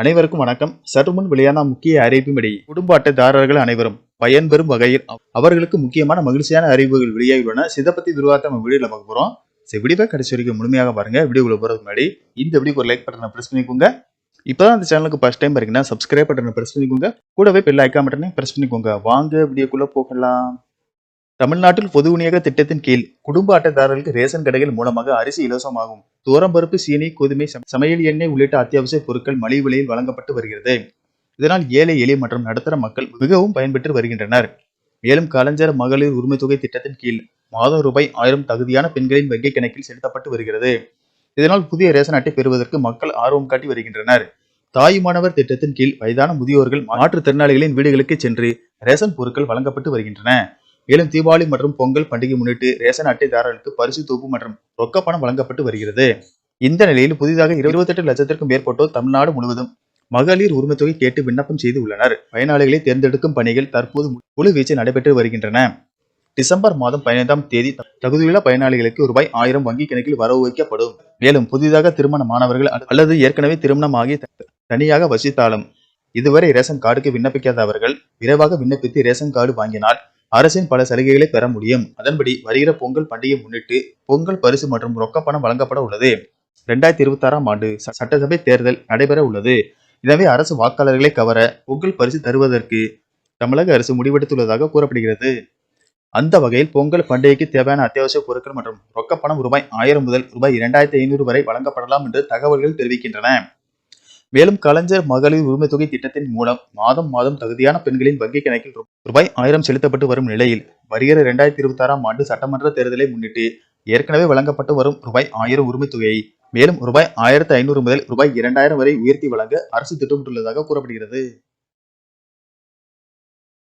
அனைவருக்கும் வணக்கம். சற்று முன் வெளியான முக்கிய அறிவிப்பின்படி குடும்ப அட்டைதாரர்கள் அனைவரும் பயன்பெறும் வகையில் அவர்களுக்கு முக்கியமான மகிழ்ச்சியான அறிவிப்புகள் வெளியாகியுள்ளன. சிதை பத்தி விரிவாக நம்ம வீடியோல பார்க்க போறோம். சரி வீடியோவை கடைசி வரைக்கும் முழுமையாக பாருங்க. வீடியோக்குள்ள போறதுக்கு முன்னாடி இந்த வீடியோக்கு ஒரு லைக் பட்டனை பிரஸ் பண்ணிக்கோங்க. இப்பதான் இந்த சேனலுக்கு ஃபர்ஸ்ட் டைம் பாருங்கன்னா சப்ஸ்கிரைப் பட்டனை பிரஸ் பண்ணிக்கோங்க. கூடவே பெல் ஐக்கான் பட்டனை பிரஸ் பண்ணிக்கோங்க. வாங்க வீடியோக்குள்ள போகலாம். தமிழ்நாட்டில் பொது விநியோக திட்டத்தின் கீழ் குடும்ப அட்டைதாரர்களுக்கு ரேஷன் கடைகள் மூலமாக அரிசி இலவசமாகும். துவரம்பருப்பு சீனி கோதுமை சமையல் எண்ணெய் உள்ளிட்ட அத்தியாவசிய பொருட்கள் மலிவு விலையில் வழங்கப்பட்டு வருகிறது. இதனால் ஏழை எளிய மற்றும் நடுத்தர மக்கள் மிகவும் பயன்பெற்று வருகின்றனர். மேலும் கலைஞர் மகளிர் உரிமை தொகை திட்டத்தின் கீழ் மாதம் ரூபாய் ஆயிரம் தகுதியான பெண்களின் வங்கி கணக்கில் செலுத்தப்பட்டு வருகிறது. இதனால் புதிய ரேஷன் அட்டை பெறுவதற்கு மக்கள் ஆர்வம் காட்டி வருகின்றனர். தாயுமானவர் திட்டத்தின் கீழ் வயதான முதியோர்கள் மாற்றுத்திறனாளிகளின் வீடுகளுக்கு சென்று ரேஷன் பொருட்கள் வழங்கப்பட்டு வருகின்றன. மேலும் தீபாவளி மற்றும் பொங்கல் பண்டிகை முன்னிட்டு ரேஷன் அட்டைதாரர்களுக்கு பரிசு தொகுப்பு மற்றும் ரொக்க பணம் வழங்கப்பட்டு வருகிறது. இந்த நிலையில் புதிதாக இருபத்தெட்டு லட்சத்திற்கும் மேற்பட்டோர் தமிழ்நாடு முழுவதும் மகளிர் உரிமை தொகை கேட்டு விண்ணப்பம் செய்து உள்ளனர். பயனாளிகளை தேர்ந்தெடுக்கும் பணிகள் தற்போது முழு வீச்சில் நடைபெற்று வருகின்றன. டிசம்பர் மாதம் பதினைந்தாம் தேதி தகுதியுள்ள பயனாளிகளுக்கு ரூபாய் ஆயிரம் வங்கி கணக்கில் வரவு வைக்கப்படும். மேலும் புதிதாக திருமணமானவர்கள் அல்லது ஏற்கனவே திருமணமாகி தனியாக வசித்தாலும் இதுவரை ரேஷன் கார்டுக்கு விண்ணப்பிக்காதவர்கள் விரைவாக விண்ணப்பித்து ரேஷன் கார்டு வாங்கினால் அரசின் பல சலுகைகளை பெற முடியும். அதன்படி வருகிற பொங்கல் பண்டிகை முன்னிட்டு பொங்கல் பரிசு மற்றும் ரொக்க பணம் வழங்கப்பட உள்ளது. ரெண்டாயிரத்தி இருபத்தி ஆறாம் ஆண்டு ச- சட்டசபை தேர்தல் நடைபெற உள்ளது. எனவே அரசு வாக்காளர்களை கவர பொங்கல் பரிசு தருவதற்கு தமிழக அரசு முடிவெடுத்துள்ளதாக கூறப்படுகிறது. அந்த வகையில் பொங்கல் பண்டிகைக்கு தேவையான அத்தியாவசிய பொருட்கள் மற்றும் ரொக்கப்பணம் ரூபாய் ஆயிரம் முதல் ரூபாய் இரண்டாயிரத்தி ஐநூறு வரை வழங்கப்படலாம் என்று தகவல்கள் தெரிவிக்கின்றன. மேலும் கலைஞர் மகளிர் உரிமை தொகை திட்டத்தின் மூலம் மாதம் மாதம் தகுதியான பெண்களின் வங்கி கணக்கில் ரூபாய் ஆயிரம் செலுத்தப்பட்டு வரும் நிலையில் வருகிற இரண்டாயிரத்தி இருபத்தி ஆறாம் ஆண்டு சட்டமன்ற தேர்தலை முன்னிட்டு ஏற்கனவே வழங்கப்பட்டு வரும் ரூபாய் ஆயிரம் உரிமை தொகையை மேலும் ரூபாய் ஆயிரத்தி ஐநூறு முதல் ரூபாய் இரண்டாயிரம் வரை உயர்த்தி வழங்க அரசு திட்டமிட்டுள்ளதாக கூறப்படுகிறது.